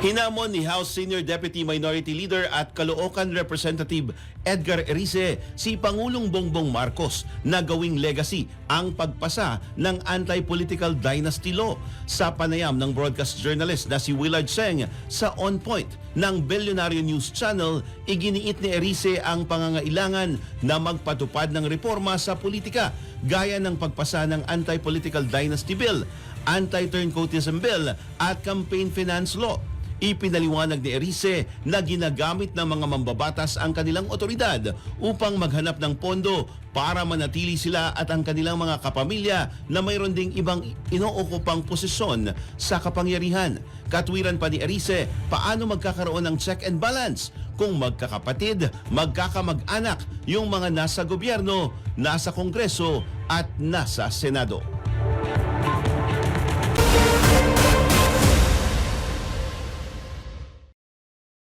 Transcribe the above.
Hinamon ni House Senior Deputy Minority Leader at Caloocan Representative Edgar Erice si Pangulong Bongbong Marcos na gawing legacy ang pagpasa ng anti-political dynasty law sa panayam ng broadcast journalist na si Willard Seng sa On Point ng Billionaire News Channel, iginiit ni Erice ang pangangailangan na magpatupad ng reforma sa politika gaya ng pagpasa ng anti-political dynasty bill, anti-turncoatism bill at campaign finance law. Ipinaliwanag ni Erice na ginagamit ng mga mambabatas ang kanilang otoridad upang maghanap ng pondo para manatili sila at ang kanilang mga kapamilya na mayroon ding ibang inookupang posisyon sa kapangyarihan. Katwiran pa ni Erice, paano magkakaroon ng check and balance kung magkakapatid, magkakamag-anak yung mga nasa gobyerno, nasa kongreso at nasa senado.